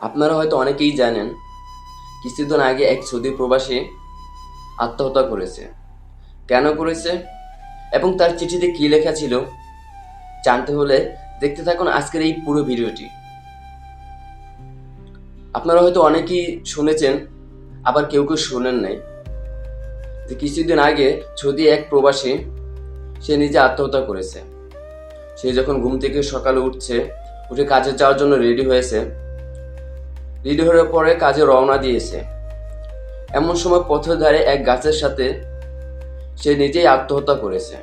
আপনারা হয়তো অনেকেই জানেন, কিছুদিন আগে এক সৌদি প্রবাসী আত্মহত্যা করেছে। কেন করেছে? এবং তার চিঠিতে কী লেখা ছিল? জানতে হলে দেখতে থাকুন আজকের এই পুরো ভিডিওটি। আপনারা হয়তো অনেকেই শুনেছেন, আবার কেউ কেউ শোনেন নাই, যে কিছুদিন আগে সৌদি এক প্রবাসী, সে নিজে আত্মহত্যা করেছে। সে যখন ঘুম থেকে সকালে উঠছে, উঠে কাজে যাওয়ার জন্য রেডি হয়েছে হওয়ার পরে কাজে রওনা দিয়েছে। এমন সময় পথের ধারে এক গাছের সাথে সে নিজেই আত্মহত্যা করেছে।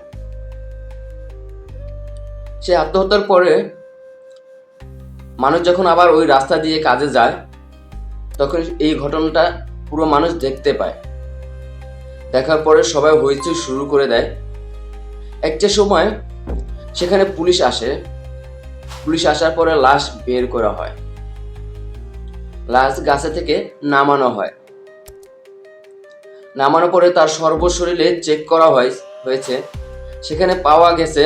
সে আত্মহত্যার পরে মানুষ যখন আবার ওই রাস্তা দিয়ে কাজে যায়, তখন এই ঘটনাটা পুরো মানুষ দেখতে পায়। দেখার পরে সবাই হইচই শুরু করে দেয়। একটা সময় সেখানে পুলিশ আসে। পুলিশ আসার পরে লাশ বের করা হয়। লাশ গাছে থেকে নামানো হয়। নামানোর পরে তার সর্বশরীরে চেক করা হয়, হয়েছে। সেখানে পাওয়া গেছে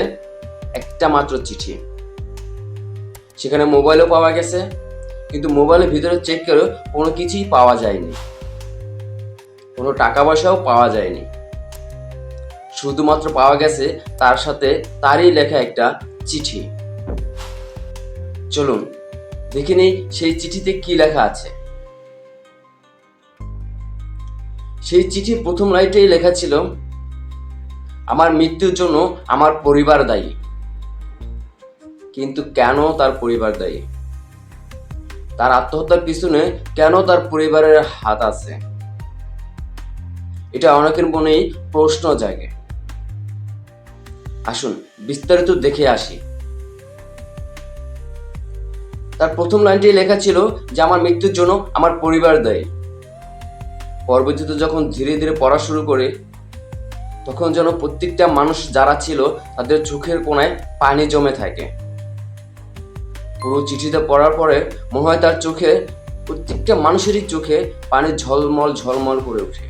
একটা মাত্র চিঠি। সেখানে মোবাইলও পাওয়া গেছে, কিন্তু মোবাইলের ভিতরে চেক করেও কোনো কিছুই পাওয়া যায়নি। কোনো টাকা পয়সাও পাওয়া যায়নি। শুধুমাত্র পাওয়া গেছে তার সাথে তারই লেখা একটা চিঠি। চলুন। দেখে নেই সেই চিঠিতে কি লেখা আছে। সেই চিঠির প্রথম লাইনটাই লেখা ছিল, আমার মৃত্যুর জন্য আমার পরিবার দায়ী। কিন্তু কেন তার পরিবার দায়ী? তার আত্মহত্যার পিছনে কেন তার পরিবারের হাত আছে? এটা অনেকের মনেই প্রশ্ন জাগে। আসুন বিস্তারিত দেখে আসি। তার প্রথম লাইনটি লেখা ছিল যে আমার মৃত্যুর জন্য আমার পরিবার দেয়। পরবর্তীতে যখন ধীরে ধীরে পড়া শুরু করে, তখন যেন প্রত্যেকটা মানুষ যারা ছিল তাদের চোখের কোনায় পানি জমে থাকে। পুরো চিঠিতে পড়ার পরে মনে হয় তার চোখে, প্রত্যেকটা মানুষেরই চোখে পানি ঝলমল ঝলমল করে ওঠে।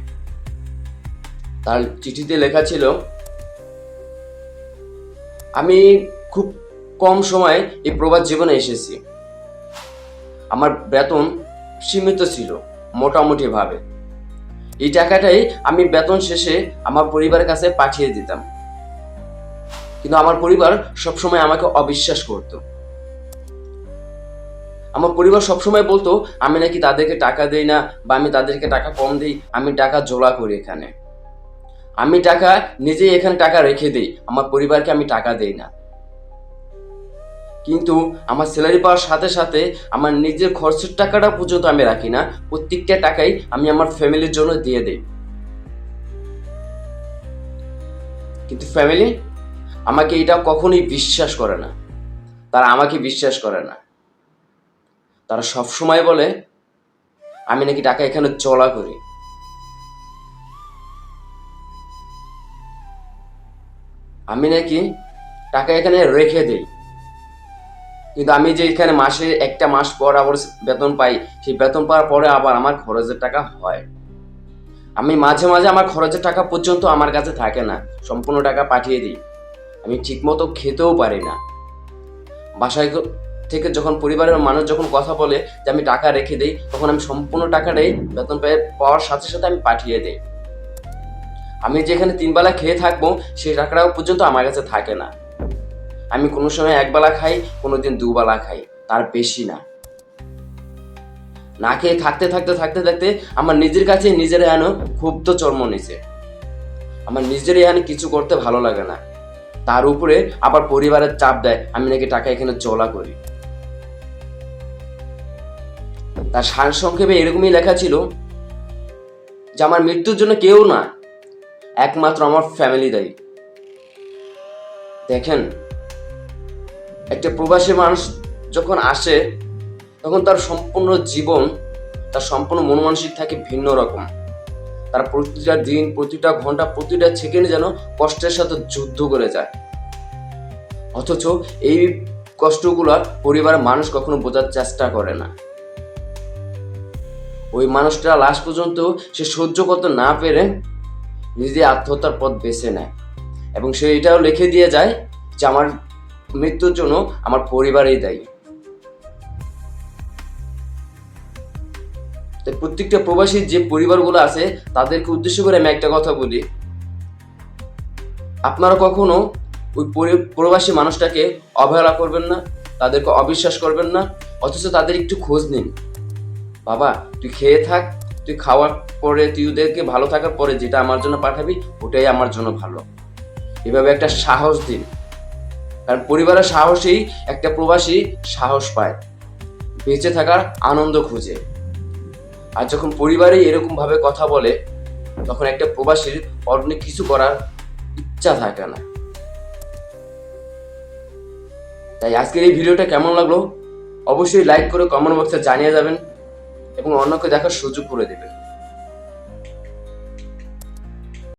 তার চিঠিতে লেখা ছিল, আমি খুব কম সময়ে এই প্রবাস জীবনে এসেছি। আমার বেতন সীমিত ছিল মোটামুটি ভাবে এই টাকাটাই আমি বেতন শেষে আমার পরিবারের কাছে পাঠিয়ে দিতাম। কিন্তু আমার পরিবার সবসময় আমাকে অবিশ্বাস করতো। আমার পরিবার সবসময় বলতো, আমি নাকি তাদেরকে টাকা দেই না বা আমি তাদেরকে টাকা কম দিই, আমি টাকা জোড়া করি এখানে। আমি টাকা নিজেই এখানে টাকা রেখে দিই, আমার পরিবারকে আমি টাকা দেই না। কিন্তু আমার স্যালারি পাওয়ার সাথে সাথে আমার নিজের খরচের টাকাটা পর্যন্ত আমি রাখি না। প্রত্যেকটা টাকাই আমি আমার ফ্যামিলির জন্য দিয়ে দিই। কিন্তু ফ্যামিলি আমাকে এটা কখনোই বিশ্বাস করে না। তারা আমাকে বিশ্বাস করে না। তারা সব সময় বলে, আমি নাকি টাকা এখানে চলা করি। আমি নাকি টাকা এখানে রেখে দেই। কিন্তু আমি যে এখানে মাসে একটা মাস পর আবার বেতন পাই, সেই বেতন পাওয়ার পরে আবার আমার খরচের টাকা হয়। আমি মাঝে মাঝে আমার খরচের টাকা পর্যন্ত আমার কাছে থাকে না, সম্পূর্ণ টাকা পাঠিয়ে দিই। আমি ঠিকমতো খেতেও পারি না। বাসায় থেকে যখন পরিবারের মানুষ যখন কথা বলে যে আমি টাকা রেখে দেই, তখন আমি সম্পূর্ণ টাকাটাই বেতন পেয়ে পাওয়ার সাথে সাথে আমি পাঠিয়ে দিই। আমি যেখানে তিনবেলা খেয়ে থাকব, সেই টাকাটাও পর্যন্ত আমার কাছে থাকে না। আমি কোনো সময় একবেলা খাই, কোনো দিন দুবেলা খাই, তার বেশি না। না খেয়ে থাকতে থাকতে থাকতে থাকতে আমার নিজের কাছে নিজের এনো ক্ষুব্ধ চর্ম নিছে। আমার নিজের এখানে কিছু করতে ভালো লাগে না। তার উপরে আবার পরিবারের চাপ দেয়, আমি নাকি টাকা এখানে চলা করি। তার সার সংক্ষেপে এরকমই লেখা ছিল, যে আমার মৃত্যুর জন্য কেউ না, একমাত্র আমার ফ্যামিলি দায়ী। দেখেন একটা প্রবাসী মানুষ যখন আসে, তখন তার সম্পূর্ণ জীবন, তার সম্পূর্ণ মনমানসিক থাকে ভিন্ন রকম। তার প্রতিটা দিন, প্রতিটা ঘণ্টা, প্রতিটা সেকেন্ড যেন কষ্টের সাথে যুদ্ধ করে যায়। অথচ এই কষ্টগুলো পরিবারের মানুষ কখনো বোঝার চেষ্টা করে না। ওই মানুষটা লাস্ট পর্যন্ত সে সহ্য করতে না পেরে নিজে আত্মহত্যার পথ বেছে নেয়। এবং সে এটাও লিখে দিয়ে যায় যে, আমার মৃত্যুর জন্য আমার পরিবারই দায়ী। তাই প্রত্যেকটা প্রবাসীর যে পরিবারগুলো আছে, তাদেরকে উদ্দেশ্য করে আমি একটা কথা বলি। আপনারা কখনো ওই প্রবাসী মানুষটাকে অবহেলা করবেন না, তাদেরকে অবিশ্বাস করবেন না, অথচ তাদের একটু খোঁজ নিন। বাবা, তুই খেয়ে থাক, তুই খাওয়ার পরে তুই ওদেরকে ভালো থাকার পরে যেটা আমার জন্য পাঠাবি, ওটাই আমার জন্য ভালো। এভাবে একটা সাহস দিন। কারণ পরিবারের সাহসেই একটা প্রবাসী সাহস পায়, বেঁচে থাকার আনন্দ খুঁজে। আর যখন পরিবারে এরকম ভাবে কথা বলে, তখন একটা প্রবাসীর অন্য কিছু করার ইচ্ছা থাকে না। তাই আজকের এই ভিডিওটা কেমন লাগল? অবশ্যই লাইক করে কমেন্ট বক্সে জানিয়ে যাবেন এবং অন্যকে দেখার সুযোগ করে দেবেন।